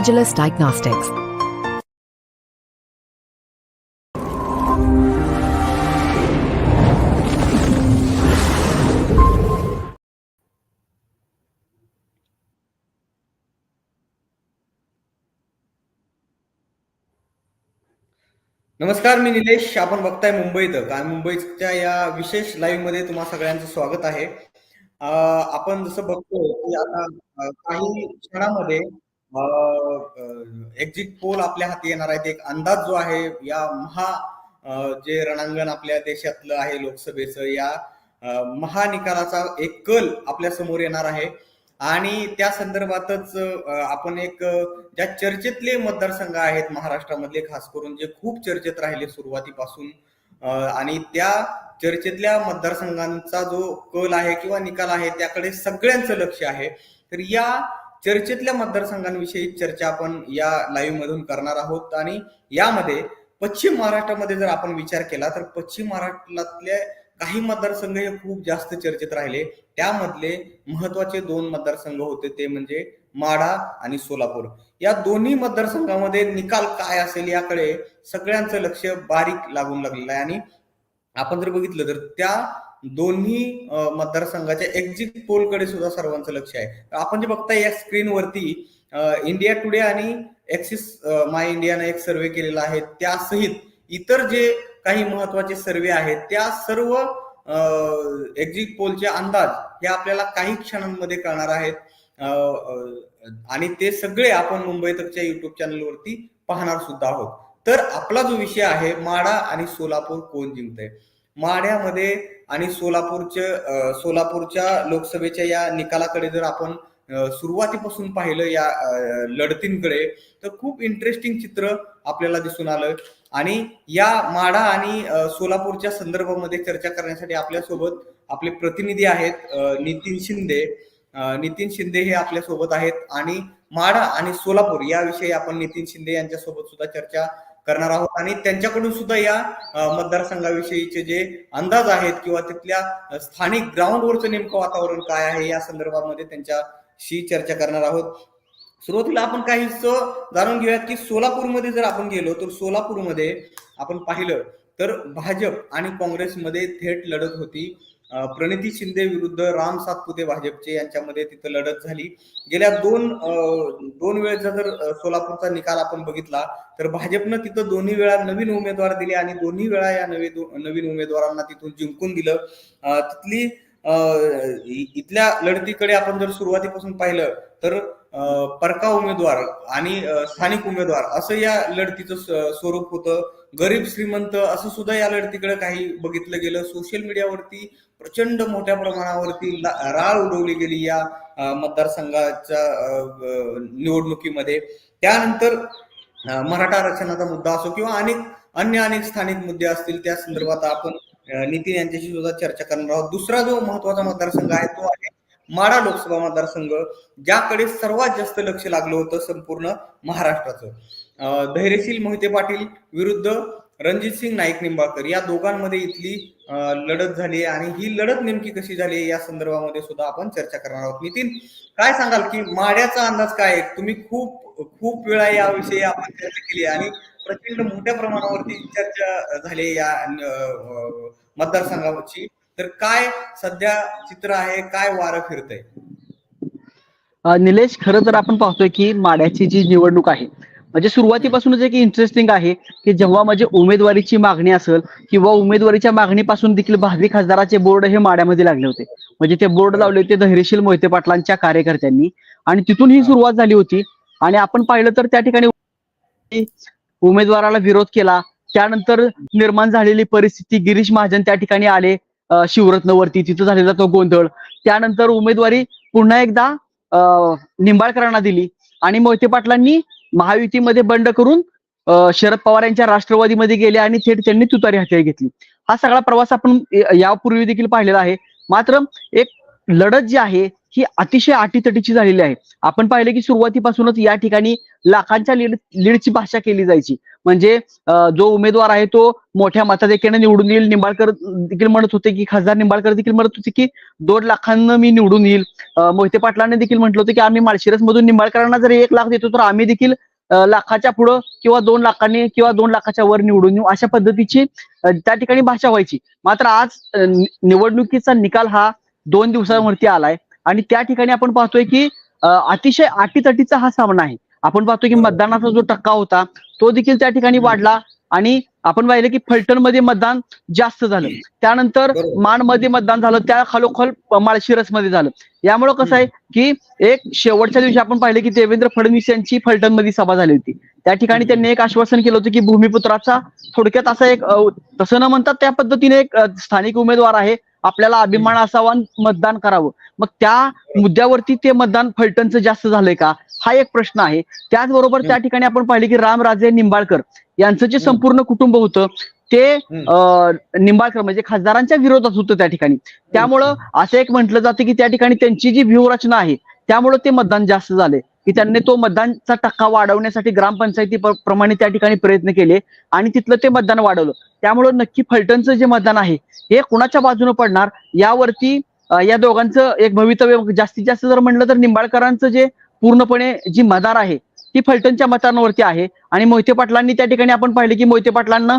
Agilus Diagnostics. नमस्कार मी निलेश. आपण बघताय मुंबईत आणि मुंबईच्या या विशेष लाईव्हमध्ये तुम्हा सगळ्यांचं स्वागत आहे. आपण जसं बघतो की आता काही क्षणामध्ये एक्झिट पोल आपल्या हाती येणार आहेत एक अंदाज जो आहे या महा जे रणांगण आपल्या देशातलं आहे लोकसभेचं या महानिकालाचा एक कल आपल्यासमोर येणार आहे. आणि त्या संदर्भातच आपण एक ज्या चर्चेतले मतदारसंघ आहेत महाराष्ट्रामधले खास करून जे खूप चर्चेत राहिले सुरुवातीपासून आणि त्या चर्चेतल्या मतदारसंघांचा जो कल आहे किंवा निकाल आहे त्याकडे सगळ्यांचं लक्ष आहे. तर या चर्चेतल्या मतदारसंघांविषयी चर्चा आपण या लाईव्ह मधून करणार आहोत. आणि यामध्ये पश्चिम महाराष्ट्रामध्ये जर आपण विचार केला तर पश्चिम महाराष्ट्रातले काही मतदारसंघ हे खूप जास्त चर्चेत राहिले. त्यामधले महत्त्वाचे दोन मतदारसंघ होते ते म्हणजे माढा आणि सोलापूर. या दोन्ही मतदारसंघामध्ये निकाल काय असेल याकडे सगळ्यांचं लक्ष बारीक लागून लागलेलं आहे. आणि आपण जर बघितलं तर त्या दोन्ही मतदारसंघाच्या एक्झिट पोलकडे सुद्धा सर्वांचं लक्ष आहे. आपण जे बघताय या स्क्रीनवरती इंडिया टुडे आणि एक्सिस माय इंडियानं एक सर्वे केलेला आहे. त्यासहित इतर जे काही महत्त्वाचे सर्वे आहेत त्या सर्व एक्झिट पोलचे अंदाज हे आपल्याला काही क्षणांमध्ये कळणार आहेत. आणि ते सगळे आपण मुंबई तकच्या युट्यूब चॅनलवरती पाहणार सुद्धा आहोत. तर आपला जो विषय आहे माडा आणि सोलापूर कोण जिंकतंय? माढ्यामध्ये आणि सोलापूरच्या सोलापूरच्या लोकसभेच्या या निकालाकडे जर आपण सुरुवातीपासून पाहिलं या लढतींकडे तर खूप इंटरेस्टिंग चित्र आपल्याला दिसून आलं. आणि या माडा आणि सोलापूरच्या संदर्भामध्ये चर्चा करण्यासाठी आपल्यासोबत आपले प्रतिनिधी आहेत नितीन शिंदे. नितीन शिंदे हे आपल्यासोबत आहेत. आणि माडा आणि सोलापूर याविषयी आपण नितीन शिंदे यांच्यासोबत सुद्धा चर्चा करणार आहोत. आणि त्यांच्याकडून सुद्धा या मतदारसंघाविषयीचे जे अंदाज आहेत किंवा तिथल्या स्थानिक ग्राउंडवरचं नेमकं वातावरण काय आहे या संदर्भामध्ये त्यांच्याशी चर्चा करणार आहोत. सुरुवातीला आपण काही जाणून घेऊयात की सोलापूरमध्ये जर आपण गेलो तर सोलापूरमध्ये आपण पाहिलं तर भाजप आणि काँग्रेसमध्ये थेट लढत होती. प्रणिती शिंदे विरुद्ध राम सातपुते भाजपचे यांच्यामध्ये तिथं लढत झाली. गेल्या दोन दोन वेळेचा जर सोलापूरचा निकाल आपण बघितला तर भाजपनं तिथं दोन्ही वेळा नवीन उमेदवार दिले आणि दोन्ही वेळा या नवे नवीन उमेदवारांना तिथून जिंकून दिलं. तिथली इथल्या लढतीकडे आपण जर सुरुवातीपासून पाहिलं तर परका उमेदवार आणि स्थानिक उमेदवार असं या लढतीचं स्वरूप होतं. गरीब श्रीमंत असं सुद्धा या लढतीकडे काही बघितलं गेलं. सोशल मीडियावरती प्रचंड मोठ्या प्रमाणावरती राळ उडवली गेली या मतदारसंघाच्या निवडणुकीमध्ये. त्यानंतर मराठा आरक्षणाचा मुद्दा असो किंवा अनेक अन्य अनेक स्थानिक मुद्दे असतील त्या संदर्भात आपण नितीन यांच्याशी सुद्धा चर्चा करणार आहोत. दुसरा जो महत्त्वाचा मतदारसंघ आहे तो आहे माढा लोकसभा मतदारसंघ ज्याकडे सर्वात जास्त लक्ष लागलं होतं संपूर्ण महाराष्ट्राचं. धैर्यशील मोहिते पाटील विरुद्ध रणजित सिंग नाईक निंबाळकर या दोघांमध्ये इथली लढत झाली आणि ही लढत नेमकी कशी झाली या संदर्भामध्ये सुद्धा आपण चर्चा करणार आहोत. नितीन काय सांगाल की माड्याचा अंदाज काय आहे? तुम्ही खूप खूप वेळा याविषयी आपण चर्चा केली आणि प्रचंड मोठ्या प्रमाणावरती चर्चा झाली या मतदारसंघाची. तर काय सध्या चित्र आहे? काय वारं फिरतंय? निलेश खरं तर आपण पाहतोय की माड्याची जी निवडणूक आहे म्हणजे सुरुवातीपासूनच एक इंटरेस्टिंग आहे की जेव्हा म्हणजे उमेदवारीची मागणी असेल किंवा उमेदवारीच्या मागणीपासून देखील भावी खासदाराचे बोर्ड हे माड्यामध्ये लागले होते. म्हणजे ते बोर्ड लावले होते धैर्यशील मोहिते पाटलांच्या कार्यकर्त्यांनी आणि तिथून ही सुरुवात झाली होती. आणि आपण पाहिलं तर त्या ठिकाणी उमेदवाराला विरोध केला. त्यानंतर निर्माण झालेली परिस्थिती गिरीश महाजन त्या ठिकाणी आले. शिवरत्नवरती तिथं झालेला तो गोंधळ. त्यानंतर उमेदवारी पुन्हा एकदा निंबाळकरांना दिली. आणि मोहिते पाटलांनी महायुतीमध्ये बंड करून शरद पवार यांच्या राष्ट्रवादीमध्ये गेले आणि थेट त्यांनी तुतारी हत्या घेतली. हा सगळा प्रवास आपण यापूर्वी देखील पाहिलेला आहे. मात्र एक लढत जी आहे ही अतिशय अटीतटीची झालेली आहे. आपण पाहिलं की सुरुवातीपासूनच या ठिकाणी लाखांच्या लीड लीडची भाषा केली जायची. म्हणजे जो उमेदवार आहे तो मोठ्या मताधिक्याने निवडून येईल. निंबाळकर देखील म्हणत होते की खासदार निंबाळकर देखील म्हणत होते की दोन लाखांना मी निवडून येईल. मोहिते पाटलांनी देखील म्हटलं होतं की आम्ही माळशिरस मधून निंबाळकरांना जर एक लाख देतो तर आम्ही देखील लाखाच्या पुढं किंवा दोन लाखांनी किंवा दोन लाखाच्या वर निवडून येऊ अशा पद्धतीची त्या ठिकाणी भाषा व्हायची. मात्र आज निवडणुकीचा निकाल हा दोन दिवसांवरती आलाय. आणि त्या ठिकाणी आपण पाहतोय की अतिशय अटीतटीचा हा सामना आहे. आपण पाहतोय की मतदानाचा जो टक्का होता तो देखील त्या ठिकाणी वाढला आणि आपण पाहिलं की फलटणमध्ये मतदान जास्त झालं. त्यानंतर बरोबर. मानमध्ये मतदान झालं त्या खालोखाल माळशिरसमध्ये झालं. यामुळं कसं आहे की एक शेवटच्या दिवशी आपण पाहिलं की देवेंद्र फडणवीस यांची फलटणमध्ये सभा झाली होती. त्या ठिकाणी त्यांनी एक आश्वासन केलं होतं की भूमिपुत्राचा थोडक्यात असा एक तसं न म्हणतात त्या पद्धतीने एक स्थानिक उमेदवार आहे. आपल्याला अभिमान असावा मतदान करावं. मग त्या मुद्द्यावरती ते मतदान फलटणचं जास्त झालंय का? हा एक प्रश्न आहे. त्याचबरोबर त्या ठिकाणी आपण पाहिले की रामराजे निंबाळकर यांचं जे संपूर्ण कुटुंब होतं ते निंबाळकर म्हणजे खासदारांच्या विरोधात होतं त्या ठिकाणी. त्यामुळं असं एक म्हटलं जातं की त्या ठिकाणी त्यांची जी व्यूहरचना आहे त्यामुळं ते मतदान जास्त झाले की त्यांनी तो मतदानचा टक्का वाढवण्यासाठी ग्रामपंचायती प्रमाणे त्या ठिकाणी प्रयत्न केले आणि तिथलं ते मतदान वाढवलं. त्यामुळं नक्की फलटणचं जे मतदान आहे हे कुणाच्या बाजूने पडणार? यावरती या दोघांचं एक भवितव्य जास्तीत जास्त जर म्हणलं तर निंबाळकरांचं जे पूर्णपणे जी मदार आहे ती फलटणच्या मतांवरती आहे. आणि मोहिते पाटलांनी त्या ठिकाणी आपण पाहिलं की मोहिते पाटलांना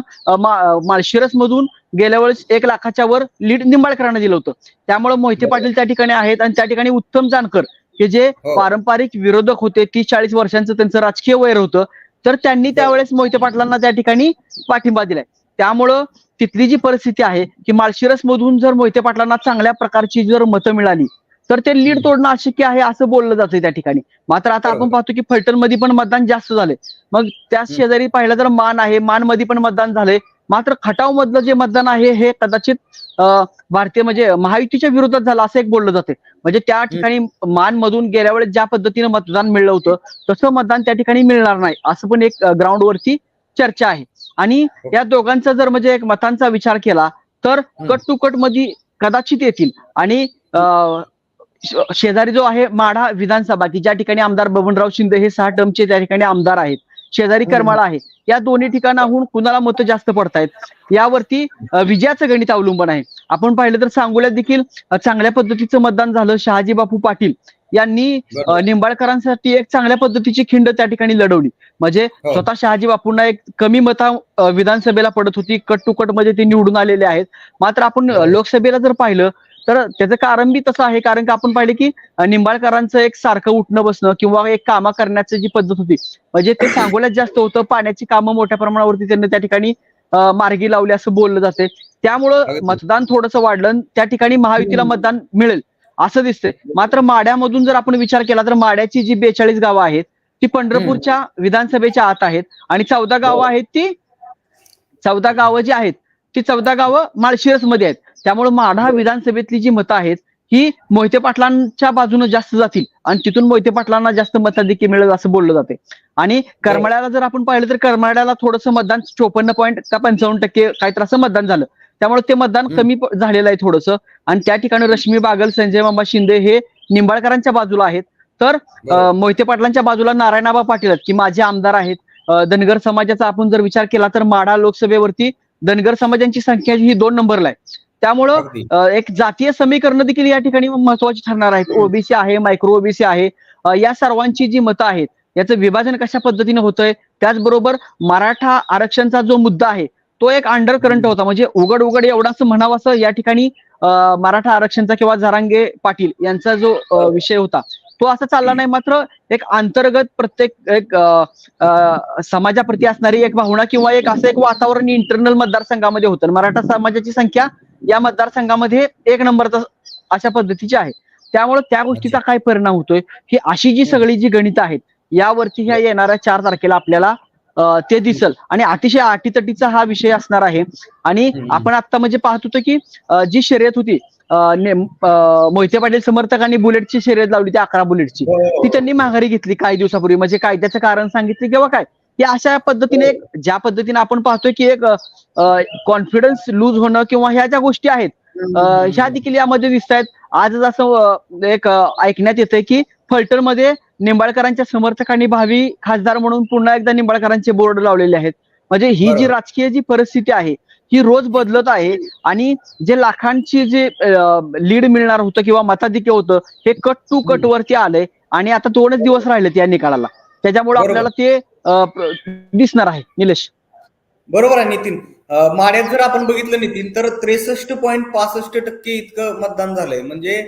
माळशिरस मधून गेल्या वेळेस एक लाखाच्या वर लीड निंबाळकरांना दिलं होतं. त्यामुळे मोहिते. पाटील त्या ठिकाणी आहेत आणि त्या ठिकाणी उत्तम जानकर हे जे हो. पारंपरिक विरोधक होते तीस चाळीस वर्षांचं त्यांचं राजकीय वैर होतं तर त्यांनी त्यावेळेस मोहिते पाटलांना त्या ठिकाणी पाठिंबा दिलाय. त्यामुळं तिथली जी परिस्थिती आहे की माळशिरस मधून जर मोहिते पाटलांना चांगल्या प्रकारची जर मतं मिळाली तर ते लीड तोडणं अशक्य आहे असं बोललं जातं त्या ठिकाणी. मात्र आता आपण. पाहतो की फलटणमध्ये पण मतदान जास्त झाले मग त्या शेजारी पाहिलं तर मान आहे मानमध्ये पण मतदान झालंय. मात्र खटाव मधलं जे मतदान आहे हे कदाचित भारतीय म्हणजे महायुतीच्या विरोधात झालं असं एक बोललं जाते. म्हणजे त्या ठिकाणी मान मधून गेल्या वेळेस ज्या पद्धतीनं मतदान मिळलं होतं तसं मतदान त्या ठिकाणी मिळणार नाही असं पण एक ग्राउंड वरती चर्चा आहे. आणि या दोघांचा जर म्हणजे एक मतांचा विचार केला तर कट टू कटमध्ये कदाचित येतील. आणि शेजारी जो आहे माढा विधानसभा की ज्या ठिकाणी आमदार बबनराव शिंदे हे सहा टर्मचे त्या ठिकाणी आमदार आहेत शेजारी. करमाळा आहे. या दोन्ही ठिकाणाहून कुणाला मतं जास्त पडतायत? यावरती विजयाचं गणित अवलंबून आहे. आपण पाहिलं तर सांगोल्यात देखील चांगल्या पद्धतीचं मतदान झालं. शहाजी बापू पाटील यांनी निंबाळकरांसाठी एक चांगल्या पद्धतीची खिंड त्या ठिकाणी लढवली. म्हणजे हो. स्वतः शहाजी बापूंना एक कमी मता विधानसभेला पडत होती. कट टू कटमध्ये ते निवडून आलेले आहेत. मात्र आपण. लोकसभेला जर पाहिलं तर त्याचं कारण बी तसं आहे कारण की आपण पाहिले की निंबाळकरांचं एक सारखं उठणं बसणं किंवा एक कामं करण्याची जी पद्धत होती म्हणजे ते सांगोल्यात जास्त होतं पाण्याची कामं मोठ्या प्रमाणावरती त्यांनी त्या ठिकाणी मार्गी लावली असं बोललं जाते. त्यामुळं. मतदान थोडंसं वाढलं त्या ठिकाणी महायुतीला मतदान मिळेल असं दिसतंय. मात्र माड्यामधून जर आपण विचार केला तर माड्याची जी बेचाळीस गावं आहेत ती पंढरपूरच्या विधानसभेच्या आत आहेत आणि चौदा गावं आहेत ती चौदा गावं जी आहेत ती चौदा गावं माळशिरसमध्ये आहेत. त्यामुळे माढा विधानसभेतली जी मतं आहेत ही मोहिते पाटलांच्या बाजूने जास्त जातील आणि तिथून मोहिते पाटलांना जास्त मताधिक्य मिळेल असं बोललं जाते आणि करमाळ्याला जर आपण पाहिलं तर करमाळ्याला थोडंसं मतदान चोपन्न पॉईंट का पंचावन्न टक्के काहीतरी असं मतदान झालं. त्यामुळे ते मतदान. कमी झालेलं आहे थोडंसं. आणि त्या ठिकाणी रश्मी बागल संजय मामा शिंदे हे निंबाळकरांच्या बाजूला आहेत. तर मोहिते पाटलांच्या बाजूला नारायणाबा पाटील आहेत की माझे आमदार आहेत. धनगर समाजाचा आपण जर विचार केला तर माढा लोकसभेवरती धनगर समाजांची संख्या ही दोन नंबरला आहे. त्यामुळं एक जातीय समीकरण देखील या ठिकाणी महत्वाची ठरणार आहेत. ओबीसी आहे मायक्रो ओबीसी आहे. या सर्वांची जी मतं आहेत याचं विभाजन कशा पद्धतीने होतंय? त्याचबरोबर मराठा आरक्षणचा जो मुद्दा आहे तो एक अंडर करंट होता. म्हणजे उघड उघड एवढाच म्हणावं असं या ठिकाणी मराठा आरक्षणचा किंवा जरांगे पाटील यांचा जो अं, विषय होता तो असा चालला नाही. मात्र एक अंतर्गत प्रत्येक एक समाजाप्रती असणारी एक भावना किंवा एक असं एक वातावरण इंटरनल मतदारसंघामध्ये होतं. मराठा समाजाची संख्या या मतदारसंघामध्ये एक नंबरचा अशा पद्धतीची आहे. त्यामुळे त्या गोष्टीचा काय परिणाम होतोय? ही अशी जी सगळी जी गणित आहेत यावरती ह्या येणाऱ्या चार तारखेला आपल्याला अं, ते दिसल. आणि अतिशय अटीतटीचा हा विषय असणार आहे. आणि. आपण आता म्हणजे पाहत होतो की जी शर्यत होती मोहिते पाटील समर्थकांनी बुलेटची शर्यत लावली ती अकरा बुलेटची. ती त्यांनी माघारी घेतली काही दिवसापूर्वी. म्हणजे कायद्याचं कारण सांगितलं किंवा काय? की अशा पद्धतीने एक ज्या पद्धतीने आपण पाहतोय की एक कॉन्फिडन्स लूज होणं किंवा ह्या ज्या गोष्टी आहेत ह्या देखील यामध्ये दिसत आहेत आजच असं एक ऐकण्यात येतंय की फलटणमध्ये निंबाळकरांच्या समर्थकांनी भावी खासदार म्हणून पुन्हा एकदा निंबाळकरांचे बोर्ड लावलेले आहेत म्हणजे ही जी. राजकीय जी परिस्थिती आहे ही रोज बदलत आहे आणि जे लाखांची जे लीड मिळणार होतं किंवा मताधिक्य होतं हे कट टू कट. वरती आलंय आणि आता दोनच दिवस राहिलेत या निकालाला त्याच्यामुळे. आपल्याला ते दिसणार आहे निलेश. बरोबर आहे नितीन. माड्यात जर आपण बघितलं नितीन तर त्रेसष्ट पॉईंट पासष्ट टक्के इतकं मतदान झालंय. म्हणजे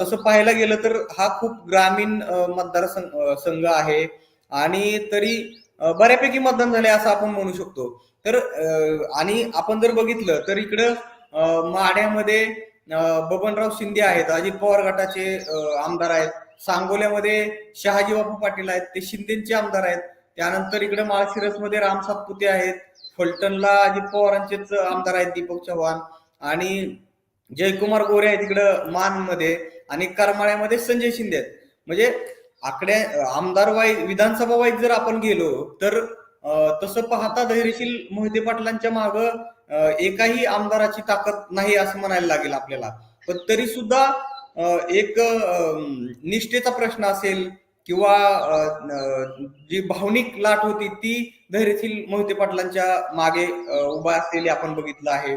तसं पाहायला गेलं तर हा खूप ग्रामीण मतदार संघ संघ आहे. आणि तरी बऱ्यापैकी मतदान झालंय असं आपण म्हणू शकतो. तर आणि आपण जर बघितलं तर इकडं माड्यामध्ये बबनराव शिंदे आहेत अजित पवार गटाचे आमदार आहेत. सांगोल्यामध्ये शहाजी बापू पाटील आहेत ते शिंदेचे आमदार आहेत. त्यानंतर इकडे माळशिरसमध्ये राम सातपुते आहेत. फलटणला अजित पवारांचेच आमदार आहेत दीपक चव्हाण आणि जयकुमार गोरे आहेत इकडं मानमध्ये आणि करमाळ्यामध्ये संजय शिंदे आहेत. म्हणजे आकड्या आमदार वाईज विधानसभा वाईज जर आपण गेलो तर तसं पाहता धैर्यशील मोहिते पाटलांच्या माग एकाही आमदाराची ताकद नाही असं म्हणायला लागेल आपल्याला. पण तरी सुद्धा एक निष्ठेचा प्रश्न असेल किंवा जी भावनिक लाट होती ती धैर्यशील मोहिते पाटलांच्या मागे उभा असलेली आपण बघितलं आहे.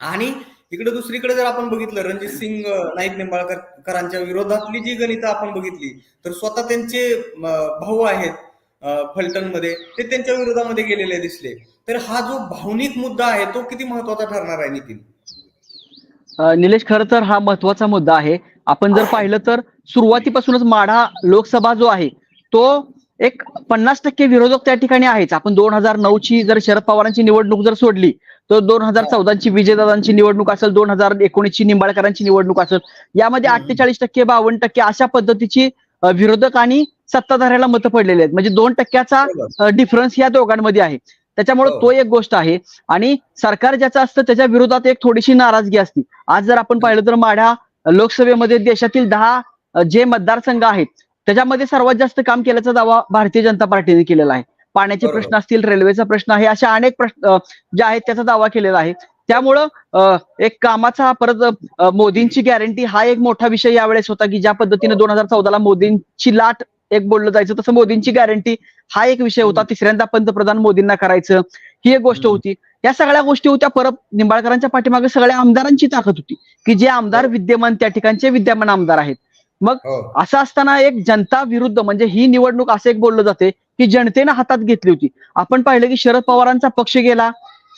आणि इकडे दुसरीकडे जर आपण बघितलं रणजित सिंग नाईक निंबाळकरांच्या विरोधातली जी गणितं आपण बघितली तर स्वतः त्यांचे भाऊ आहेत अं, फलटणमध्ये ते त्यांच्या विरोधामध्ये गेलेले दिसले. तर हा जो भावनिक मुद्दा आहे तो किती महत्त्वाचा ठरणार आहे नितीन? निलेश खरं तर हा महत्त्वाचा मुद्दा आहे. आपण जर पाहिलं तर सुरुवातीपासूनच माढा लोकसभा जो आहे तो एक पन्नास टक्के विरोधक त्या ठिकाणी आहेच आपण दोन हजार नऊची जर शरद पवारांची निवडणूक जर सोडली तर दोन हजार चौदाची विजयदादांची निवडणूक असेल दोन हजार एकोणीसची निंबाळकरांची निवडणूक असेल यामध्ये. अठ्ठेचाळीस टक्के बावन्न टक्के अशा पद्धतीची विरोधक आणि सत्ताधाऱ्याला मतं पडलेली आहेत म्हणजे दोन टक्क्याचा. डिफरन्स या दोघांमध्ये आहे त्याच्यामुळे हो. तो एक गोष्ट आहे आणि सरकार ज्याचं असतं त्याच्या विरोधात एक थोडीशी नाराजगी असते आज जर आपण पाहिलं तर माढा लोकसभेमध्ये देशातील दहा जे मतदारसंघ आहेत त्याच्यामध्ये सर्वात जास्त काम केल्याचा दावा भारतीय जनता पार्टीने केलेला आहे पाण्याचे. प्रश्न असतील रेल्वेचा प्रश्न आहे अशा अनेक प्रश्न जे आहेत त्याचा दावा केलेला आहे त्यामुळं एक कामाचा परत मोदींची गॅरंटी हा एक मोठा विषय यावेळेस होता की ज्या पद्धतीने दोन हजार चौदाला मोदींची लाट एक बोललं जायचं तसं मोदींची गॅरंटी हा एक विषय होता. तिसऱ्यांदा पंतप्रधान मोदींना करायचं ही एक गोष्ट. होती. या सगळ्या गोष्टी होत्या. परत निंबाळकरांच्या पाठीमागे सगळ्या आमदारांची ताकद होती. की जे आमदार हो. विद्यमान त्या ठिकाणचे विद्यमान आमदार आहेत. मग हो. असं असताना एक जनता विरुद्ध म्हणजे ही निवडणूक असं एक बोललं जाते की जनतेनं हातात घेतली होती. आपण पाहिलं की शरद पवारांचा पक्ष गेला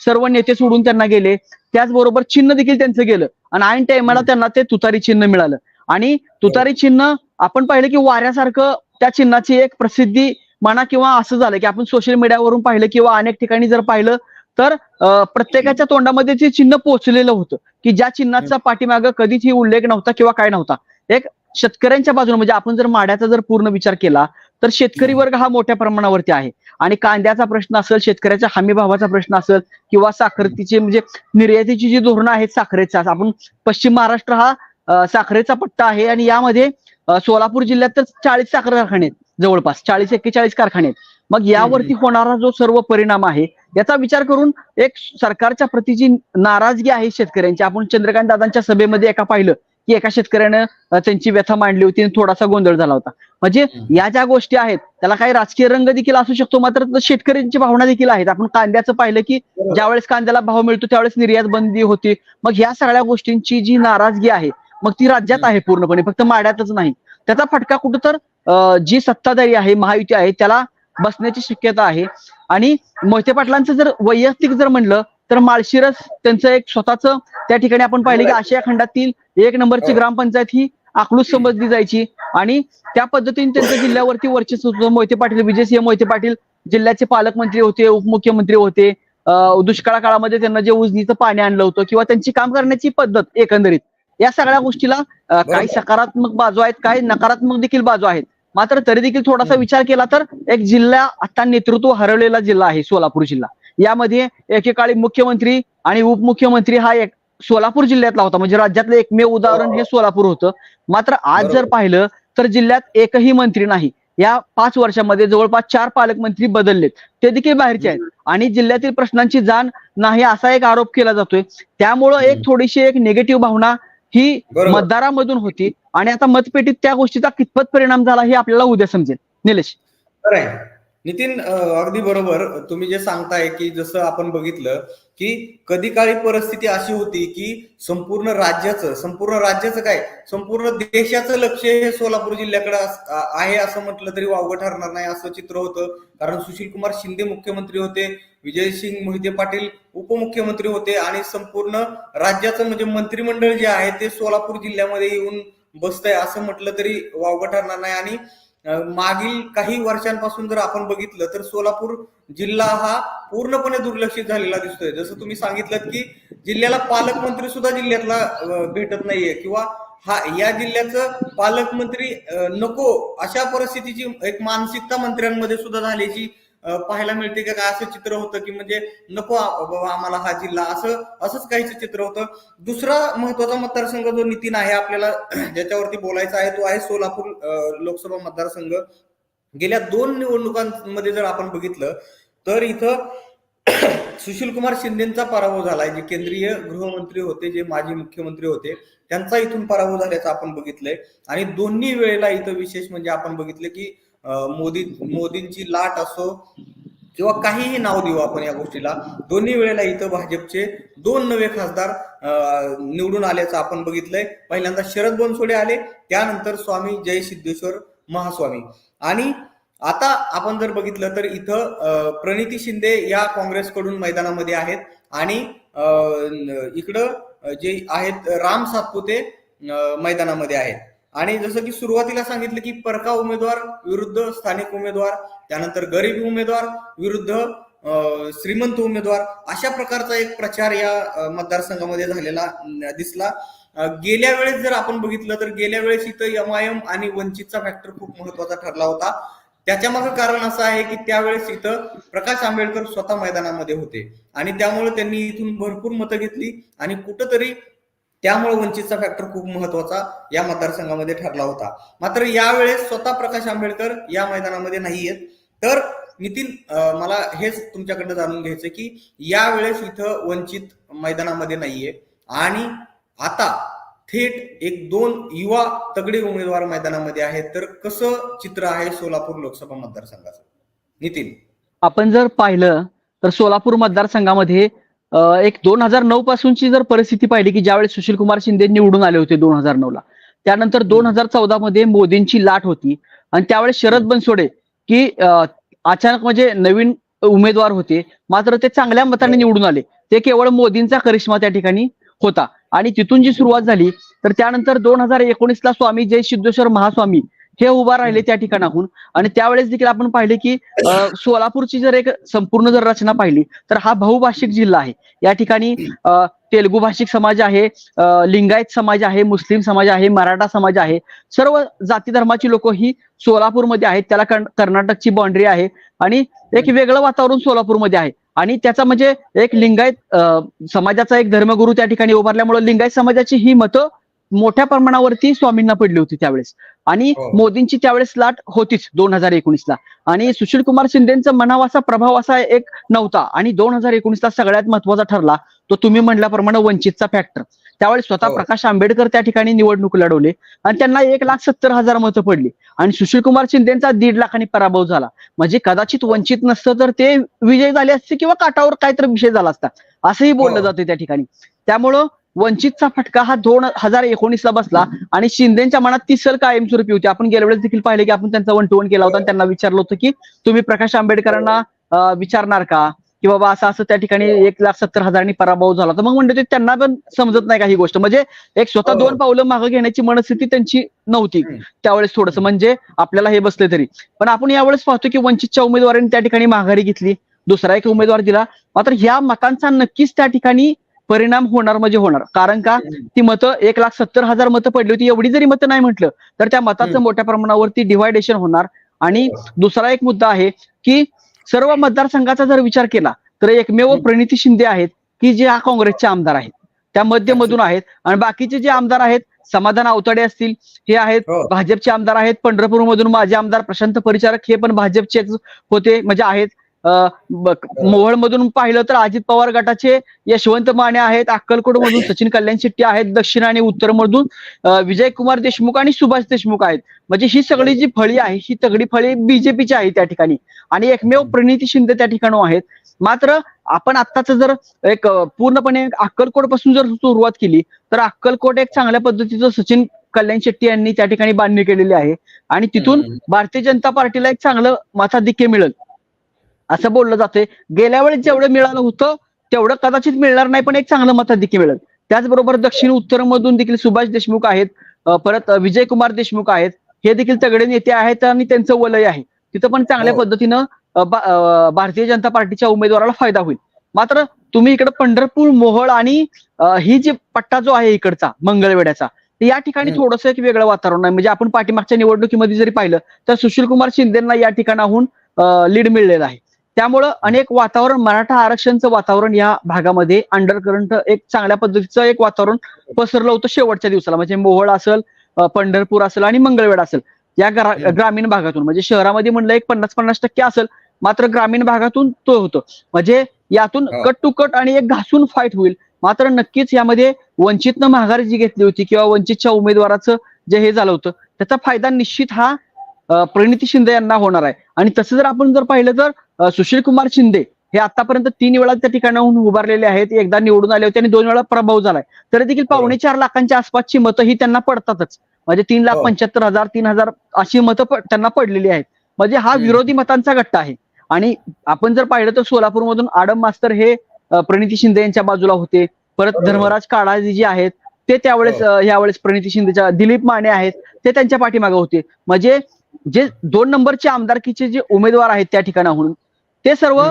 सर्व नेते सोडून त्यांना गेले. त्याचबरोबर चिन्ह देखील त्यांचं गेलं. आणि ऐन टायमाला. त्यांना ते तुतारी चिन्ह मिळालं. आणि तुतारी चिन्ह आपण पाहिलं की वाऱ्यासारखं त्या चिन्हाची एक प्रसिद्धी म्हणा किंवा असं झालं की आपण सोशल मीडियावरून पाहिलं किंवा अनेक ठिकाणी जर पाहिलं तर प्रत्येकाच्या तोंडामध्ये ते चिन्ह पोहोचलेलं होतं की ज्या चिन्हाचा पाठीमागं कधीच ही उल्लेख नव्हता किंवा काय नव्हता. एक शेतकऱ्यांच्या बाजूने म्हणजे आपण जर माड्याचा जर पूर्ण विचार केला तर शेतकरी वर्ग हा मोठ्या प्रमाणावरती आहे. आणि कांद्याचा प्रश्न असेल शेतकऱ्याच्या हमी भावाचा प्रश्न असेल किंवा साखरेचे म्हणजे निर्यातीची जी धोरणं आहेत साखरेचा आपण पश्चिम महाराष्ट्र हा साखरेचा पट्टा आहे आणि यामध्ये सोलापूर जिल्ह्यात तर चाळीस साखर कारखाने आहेत. जवळपास चाळीस एक्केचाळीस कारखाने आहेत. मग यावरती होणारा जो सर्व परिणाम आहे याचा विचार करून एक सरकारच्या प्रती जी नाराजगी आहे शेतकऱ्यांची आपण चंद्रकांत दादांच्या सभेमध्ये एका पाहिलं की एका शेतकऱ्यानं त्यांची व्यथा मांडली होती आणि थोडासा गोंधळ झाला होता. म्हणजे. या ज्या गोष्टी आहेत त्याला काही राजकीय रंग देखील असू शकतो मात्र शेतकऱ्यांची भावना देखील आहेत. आपण कांद्याचं पाहिलं की. ज्यावेळेस कांद्याला भाव मिळतो त्यावेळेस निर्यात बंदी होती. मग ह्या सगळ्या गोष्टींची जी नाराजगी आहे मग ती राज्यात आहे पूर्णपणे फक्त माड्यातच नाही. त्याचा फटका कुठं तर जी सत्ताधारी आहे महायुती आहे त्याला बसण्याची शक्यता आहे. आणि मोहिते पाटलांचं जर वैयक्तिक जर म्हणलं तर माळशिरस त्यांचं एक स्वतःच त्या ठिकाणी आपण पाहिलं की आशिया खंडातील एक नंबरची हो. ग्रामपंचायत ही आखलूस समजली जायची. आणि त्या पद्धतीने त्यांच्या जिल्ह्यावरती वर्चस्व होतं. मोहिते पाटील विजयसिंह मोहिते पाटील जिल्ह्याचे पालकमंत्री होते उपमुख्यमंत्री होते. दुष्काळ काळामध्ये त्यांना जे उजनीचं पाणी आणलं होतं किंवा त्यांची काम करण्याची पद्धत एकंदरीत. या सगळ्या गोष्टीला काही सकारात्मक बाजू आहेत काही नकारात्मक देखील बाजू आहेत. मात्र तरी देखील थोडासा. विचार केला तर एक जिल्हा आता नेतृत्व हरवलेला जिल्हा आहे सोलापूर जिल्हा. यामध्ये एकेकाळी मुख्यमंत्री आणि उपमुख्यमंत्री हा एक सोलापूर जिल्ह्यातला होता. म्हणजे राज्यातलं एकमेव उदाहरण हे सोलापूर होतं. मात्र आज जर. पाहिलं तर जिल्ह्यात एकही मंत्री नाही. या पाच वर्षामध्ये जवळपास चार पालकमंत्री बदललेत. ते देखील बाहेरचे आहेत. आणि जिल्ह्यातील प्रश्नांची जाण नाही असा एक आरोप केला जातोय. त्यामुळं एक. थोडीशी एक निगेटिव्ह भावना ही. मतदारामधून होती आणि आता मतपेटीत त्या गोष्टीचा कितपत परिणाम झाला हे आपल्याला उद्या समजेल. निलेश. नितीन अगदी बरोबर. तुम्ही जे सांगताय की जसं आपण बघितलं की कधी काळी परिस्थिती अशी होती की संपूर्ण राज्याचं संपूर्ण राज्याचं काय? संपूर्ण देशाचं लक्ष हे सोलापूर जिल्ह्याकडे आहे असं म्हटलं तरी वावगं ठरणार नाही असं चित्र होतं. कारण सुशील कुमार शिंदे मुख्यमंत्री होते विजयसिंग मोहिते पाटील उपमुख्यमंत्री होते आणि संपूर्ण राज्याचं म्हणजे मंत्रिमंडळ जे आहे ते सोलापूर जिल्ह्यामध्ये येऊन बसतंय असं म्हटलं तरी वावगं ठरणार नाही. आणि मागील काही वर्षांपासून जर आपण बघितलं तर सोलापूर जिल्हा हा पूर्णपणे दुर्लक्षित झालेला दिसतोय. जसं तुम्ही सांगितलं की जिल्ह्याला पालकमंत्री सुद्धा जिल्ह्यातला भेटत नाहीये किंवा हा या जिल्ह्याचं पालकमंत्री नको अशा परिस्थितीची एक मानसिकता मंत्र्यांमध्ये सुद्धा झाल्याची पाहायला मिळते का? काय असं चित्र होतं की म्हणजे नको बाबा आम्हाला हा जिल्हा. असं असंच काहीच चित्र होतं. दुसरा महत्त्वाचा मतदारसंघ जो नितीन आहे आपल्याला ज्याच्यावरती बोलायचा आहे तो आहे सोलापूर लोकसभा मतदारसंघ. गेल्या दोन निवडणुकांमध्ये जर आपण बघितलं तर इथं सुशील कुमार शिंदेचा पराभव झालाय. जे केंद्रीय गृहमंत्री होते जे माजी मुख्यमंत्री होते त्यांचा इथून पराभव झाल्याचं आपण बघितलंय. आणि दोन्ही वेळेला इथं विशेष म्हणजे आपण बघितलं की मोदी मोदींची लाट असो किंवा काहीही नाव देऊ आपण या गोष्टीला दोन्ही वेळेला इथं भाजपचे दोन नवे खासदार निवडून आल्याचं आपण बघितलंय. पहिल्यांदा शरद बनसोडे आले त्यानंतर स्वामी जय सिद्धेश्वर महास्वामी. आणि आता आपण जर बघितलं तर इथं प्रणिती शिंदे या काँग्रेसकडून मैदानामध्ये आहेत. आणि इकडं जे आहेत राम सातपुते मैदानामध्ये आहेत. आणि जसं की सुरुवातीला सांगितलं की परका उमेदवार विरुद्ध स्थानिक उमेदवार त्यानंतर गरीब उमेदवार विरुद्ध श्रीमंत उमेदवार अशा प्रकारचा एक प्रचार या मतदारसंघामध्ये झालेला दिसला. गेल्या वेळेस जर आपण बघितलं तर गेल्या वेळेस इथं एम आय एम आणि वंचितचा फॅक्टर खूप महत्त्वाचा ठरला होता. त्याच्यामागे कारण असं आहे की त्यावेळेस इथं प्रकाश आंबेडकर स्वतः मैदानामध्ये होते. आणि त्यामुळे त्यांनी इथून भरपूर मतं घेतली आणि कुठंतरी त्यामुळे वंचितचा फॅक्टर खूप महत्त्वाचा या मतदारसंघामध्ये ठरला होता. मात्र यावेळेस स्वतः प्रकाश आंबेडकर या मैदानामध्ये नाही आहेत तर नितीन मला हेच तुमच्याकडनं जाणून घ्यायचं की यावेळेस इथं वंचित मैदानामध्ये नाहीये. आणि आता थेट एक दोन युवा तगडे उमेदवार मैदानामध्ये आहेत. तर कसं चित्र आहे सोलापूर लोकसभा मतदारसंघाचं? नितीन. आपण जर पाहिलं तर सोलापूर मतदारसंघामध्ये एक दोन हजार नऊ पासूनची जर परिस्थिती पाहिली की ज्यावेळेस सुशील कुमार शिंदे निवडून आले होते दोन हजार नऊ ला त्यानंतर दोन हजार चौदा मध्ये मोदींची लाट होती. आणि त्यावेळेस शरद बनसोडे की अचानक म्हणजे नवीन उमेदवार होते मात्र ते चांगल्या मताने निवडून आले. ते केवळ मोदींचा करिश्मा त्या ठिकाणी होता. आणि तिथून जी सुरुवात झाली तर त्यानंतर दोन हजार एकोणीस ला स्वामी जय सिद्धेश्वर महास्वामी हे उभा राहिले त्या ठिकाणाहून. आणि त्यावेळेस देखील आपण पाहिले की सोलापूरची जर एक संपूर्ण जर रचना पाहिली तर हा बहुभाषिक जिल्हा आहे. या ठिकाणी तेलगू भाषिक समाज आहे लिंगायत समाज आहे मुस्लिम समाज आहे मराठा समाज आहे. सर्व जाती धर्माची लोक ही सोलापूरमध्ये आहेत. त्याला कर्नाटकची बाउंड्री आहे. आणि एक वेगळं वातावरण सोलापूरमध्ये आहे. आणि त्याचा म्हणजे एक लिंगायत अं, समाजाचा एक धर्मगुरू त्या ठिकाणी उभारल्यामुळे लिंगायत समाजाची ही मतं मोठ्या प्रमाणावरती स्वामींना पडली होती त्यावेळेस. आणि हो. मोदींची त्यावेळेस लाट होतीच दोन हजार एकोणीसला. आणि सुशील कुमार शिंदेचा मनावाचा प्रभाव असा एक नव्हता. आणि दोन हजार एकोणीसला सगळ्यात महत्त्वाचा ठरला तो तुम्ही म्हटल्याप्रमाणे वंचितचा फॅक्टर त्यावेळेस स्वतः हो. प्रकाश आंबेडकर त्या ठिकाणी निवडणूक लढवले आणि त्यांना एक लाख सत्तर हजार मतं पडली. आणि सुशील कुमार शिंदेचा दीड लाखांनी पराभव झाला. म्हणजे कदाचित वंचित नसतं तर ते विजय झाले असते किंवा काटावर काहीतरी विषय झाला असता. असंही बोललं हो. जातं त्या ठिकाणी. त्यामुळं वंचितचा फटका हा दोन हजार एकोणीसला बसला आणि शिंदेच्या मनात ती सल कायमस्वरूपी होती. आपण गेल्या वेळेस देखील पाहिले की आपण त्यांचा वन टू वन केला होता आणि त्यांना विचारलं होतं की तुम्ही प्रकाश आंबेडकरांना विचारणार का? की बाबा असं असं त्या ठिकाणी एक लाख सत्तर हजारांनी पराभव झाला तर मग म्हणते ते त्यांना पण समजत नाही का ही गोष्ट. म्हणजे एक स्वतः हो. दोन पावलं मागे घेण्याची मनस्थिती त्यांची नव्हती. त्यावेळेस थोडंसं. म्हणजे आपल्याला हे बसले तरी. पण आपण यावेळेस पाहतो की वंचितच्या उमेदवारांनी त्या ठिकाणी माघारी घेतली. दुसरा एक उमेदवार दिला. मात्र ह्या मतांचा नक्कीच त्या ठिकाणी परिणाम होणार म्हणजे होणार. कारण का? ती मतं एक लाख सत्तर हजार मतं पडली होती. एवढी जरी मतं नाही म्हटलं तर त्या मताचं. मोठ्या प्रमाणावरती डिवायडेशन होणार. आणि दुसरा एक मुद्दा आहे की सर्व मतदारसंघाचा जर विचार केला तर एकमेव. प्रणिती शिंदे आहेत की जे हा काँग्रेसचे आमदार आहेत. त्या मध्यमधून आहेत. आणि बाकीचे जे आमदार आहेत समाधान आवताडे असतील हे आहेत हो. भाजपचे आमदार आहेत पंढरपूर मधून माझे आमदार प्रशांत परिचारक हे पण भाजपचेच होते म्हणजे आहेत. मोहोळ मधून पाहिलं तर अजित पवार गटाचे यशवंत माने आहेत अक्कलकोट मधून सचिन कल्याण शेट्टी आहेत दक्षिण आणि उत्तर मधून विजय कुमार देशमुख आणि सुभाष देशमुख आहेत. म्हणजे ही सगळी जी फळी आहे ही तगडी फळी बीजेपीची आहे त्या ठिकाणी. आणि एकमेव प्रणिती शिंदे त्या ठिकाणी आहेत. मात्र आपण आत्ताच जर एक पूर्णपणे अक्कलकोटपासून जर सुरुवात केली तर अक्कलकोट एक चांगल्या पद्धतीचं सचिन कल्याण शेट्टी यांनी त्या ठिकाणी बांधणी केलेली आहे. आणि तिथून. भारतीय जनता पार्टीला एक चांगलं मताधिक्य मिळेल. असं बोललं जाते गेल्या वेळेस जेवढं मिळालं होतं तेवढं कदाचित मिळणार नाही पण एक चांगलं मताधिक्य मिळेल. त्याचबरोबर दक्षिण उत्तर मधून देखील सुभाष देशमुख आहेत परत विजय कुमार देशमुख आहेत. हे देखील तगडे नेते आहेत आणि त्यांचं वलय आहे. तिथं पण चांगल्या हो. पद्धतीनं भारतीय जनता पार्टीच्या उमेदवाराला फायदा होईल. मात्र तुम्ही इकडे पंढरपूर मोहोळ आणि ही जी पट्टा जो आहे इकडचा मंगळवेड्याचा या ठिकाणी. थोडंसं एक वेगळं वातावरण आहे. म्हणजे आपण पाठीमागच्या निवडणुकीमध्ये जरी पाहिलं तर सुशील कुमार शिंदेना या ठिकाणाहून लीड मिळलेलं आहे. त्यामुळं अनेक वातावरण मराठा आरक्षणचं वातावरण या भागामध्ये अंडर करंट एक चांगल्या पद्धतीचं एक वातावरण पसरलं होतं शेवटच्या दिवसाला. म्हणजे मोहोळ असेल पंढरपूर असेल आणि मंगळवेढा असेल या. ग्रामीण भागातून. म्हणजे शहरामध्ये म्हणलं एक पन्नास पन्नास टक्के असेल मात्र ग्रामीण भागातून तो होतो. म्हणजे यातून. कट टू कट आणि एक घासून फाईट होईल. मात्र नक्कीच यामध्ये वंचितनं माघार जी घेतली होती किंवा वंचितच्या उमेदवाराचं जे हे झालं होतं त्याचा फायदा निश्चित हा प्रणिती शिंदे यांना होणार आहे. आणि तसं जर आपण जर पाहिलं तर सुशील कुमार शिंदे हे आतापर्यंत तीन वेळा त्या ठिकाणाहून उभारलेले आहेत एकदा निवडून आले होते आणि दोन वेळा प्रभाव झालाय तरी देखील पावणे चार लाखांच्या आसपासची मतं ही त्यांना पडतातच म्हणजे तीन लाख हो. पंच्याहत्तर हजार तीन हजार अशी मतं त्यांना पडलेली आहेत म्हणजे हा. विरोधी मतांचा गट्टा आहे आणि आपण जर पाहिलं तर सोलापूरमधून आडम मास्तर हे प्रणिती शिंदे यांच्या बाजूला होते परत. धर्मराज काळाजी जे आहेत ते त्यावेळेस हो. यावेळेस प्रणिती शिंदेच्या दिलीप माने आहेत ते त्यांच्या पाठीमागे होते म्हणजे जे दोन नंबरचे आमदारकीचे जे उमेदवार आहेत त्या ठिकाणाहून ते सर्व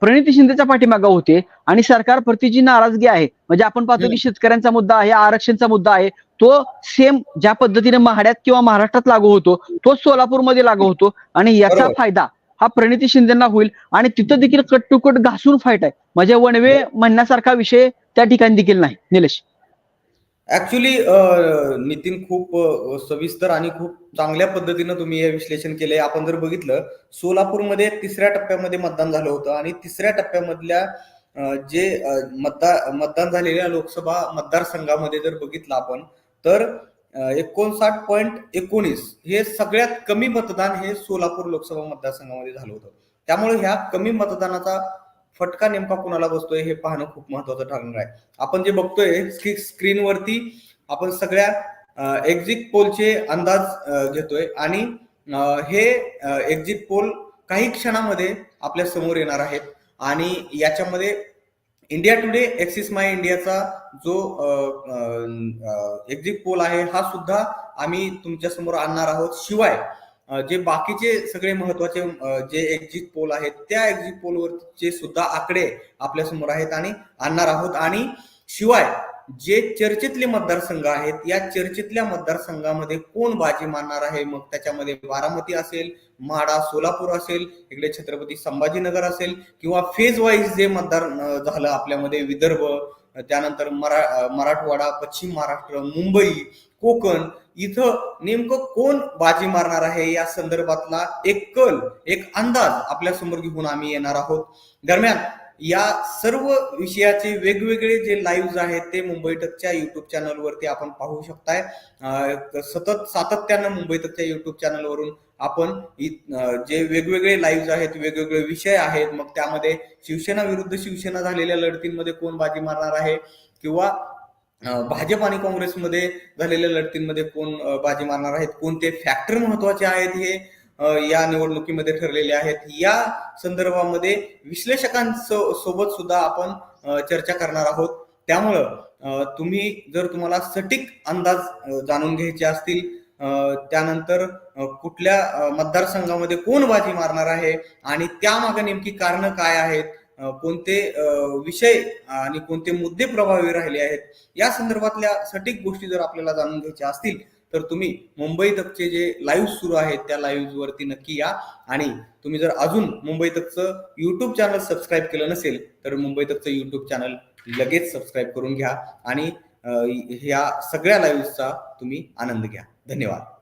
प्रणिती शिंदेच्या पाठीमागे होते आणि सरकारप्रती जी नाराजगी आहे म्हणजे आपण पाहतो. की शेतकऱ्यांचा मुद्दा आहे आरक्षणचा मुद्दा आहे तो सेम ज्या पद्धतीने माड्यात किंवा महाराष्ट्रात लागू होतो तो सोलापूरमध्ये लागू होतो आणि याचा. फायदा हा प्रणिती शिंदेना होईल आणि तिथं देखील कट टू कट घासून फाईट आहे म्हणजे वनवे म्हणण्यासारखा विषय त्या ठिकाणी देखील नाही निलेश ऍक्च्युली नितीन खूप सविस्तर आणि खूप चांगल्या पद्धतीनं तुम्ही हे विश्लेषण केले आपण जर बघितलं सोलापूरमध्ये तिसऱ्या टप्प्यामध्ये मतदान झालं होतं आणि तिसऱ्या टप्प्यामधल्या जे मतदार मतदान झालेल्या लोकसभा मतदारसंघामध्ये जर बघितलं आपण तर एकोणसाठ पॉईंट एकोणीस हे सगळ्यात कमी मतदान हे सोलापूर लोकसभा मतदारसंघामध्ये झालं होतं. त्यामुळे ह्या कमी मतदानाचा फटका नेमका कुणाला बसतोय हे पाहणं खूप महत्वाचं ठरणार आहे. आपण जे बघतोय स्क्रीनवरती आपण सगळ्या एक्झिट पोलचे अंदाज घेतोय आणि हे एक्झिट पोल काही क्षणामध्ये आपल्यासमोर येणार आहेत आणि याच्यामध्ये इंडिया टुडे एक्सिस माय इंडियाचा जो एक्झिट पोल आहे हा सुद्धा आम्ही तुमच्यासमोर आणणार आहोत. शिवाय जे बाकीचे सगळे महत्त्वाचे जे एक्झिट पोल आहेत त्या एक्झिट पोलवरचे सुद्धा आकडे आपल्यासमोर आहेत आणि आणणार आहोत. आणि शिवाय जे चर्चेतले मतदारसंघ आहेत या चर्चेतल्या मतदारसंघामध्ये कोण बाजी मारणार आहे? मग त्याच्यामध्ये बारामती असेल माडा सोलापूर असेल इकडे छत्रपती संभाजीनगर असेल किंवा फेज वाईज जे मतदार झालं आपल्यामध्ये विदर्भ त्यानंतर मरा मराठवाडा पश्चिम महाराष्ट्र मुंबई कोकण इथं नेमकं कोण बाजी मारणार आहे? या संदर्भातला एक कल एक अंदाज आपल्यासमोर घेऊन आम्ही येणार आहोत. दरम्यान या सर्व विषयाचे वेगवेगळे जे लाईव्ह आहेत ते मुंबई टकच्या युट्यूब चॅनलवरती आपण पाहू शकताय. सतत सातत्यानं मुंबई तकच्या युट्यूब चॅनलवरून आपण इ- जे वेगवेगळे लाईव्ह आहेत वेगवेगळे विषय आहेत मग त्यामध्ये शिवसेना विरुद्ध शिवसेना झालेल्या लढतींमध्ये कोण बाजी मारणार आहे? किंवा भाजप आणि काँग्रेसमध्ये झालेल्या लढतींमध्ये कोण बाजी मारणार आहेत? कोणते फॅक्टर महत्त्वाचे आहेत हे या निवडणुकीमध्ये ठरलेले आहेत? या संदर्भामध्ये विश्लेषकांसोबत सुद्धा आपण चर्चा करणार आहोत. त्यामुळं तुम्ही जर तुम्हाला सटीक अंदाज जाणून घ्यायचे असतील त्यानंतर कुठल्या मतदारसंघामध्ये कोण बाजी मारणार आहे आणि त्यामागे नेमकी कारणं काय आहेत कोणते विषय आणि कोणते मुद्दे प्रभावी राहिले आहेत या संदर्भातल्या सटीक गोष्टी जर आपल्याला जाणून घ्यायच्या असतील तर तुम्ही मुंबई तकचे जे लाईव्ह सुरू आहेत त्या लाईव्ह वरती नक्की या. आणि तुम्ही जर अजून मुंबई तकचं युट्यूब चॅनल सबस्क्राईब केलं नसेल तर मुंबई तकचं युट्यूब चॅनल लगेच सबस्क्राईब करून घ्या आणि ह्या सगळ्या लाईव्हचा तुम्ही आनंद घ्या. धन्यवाद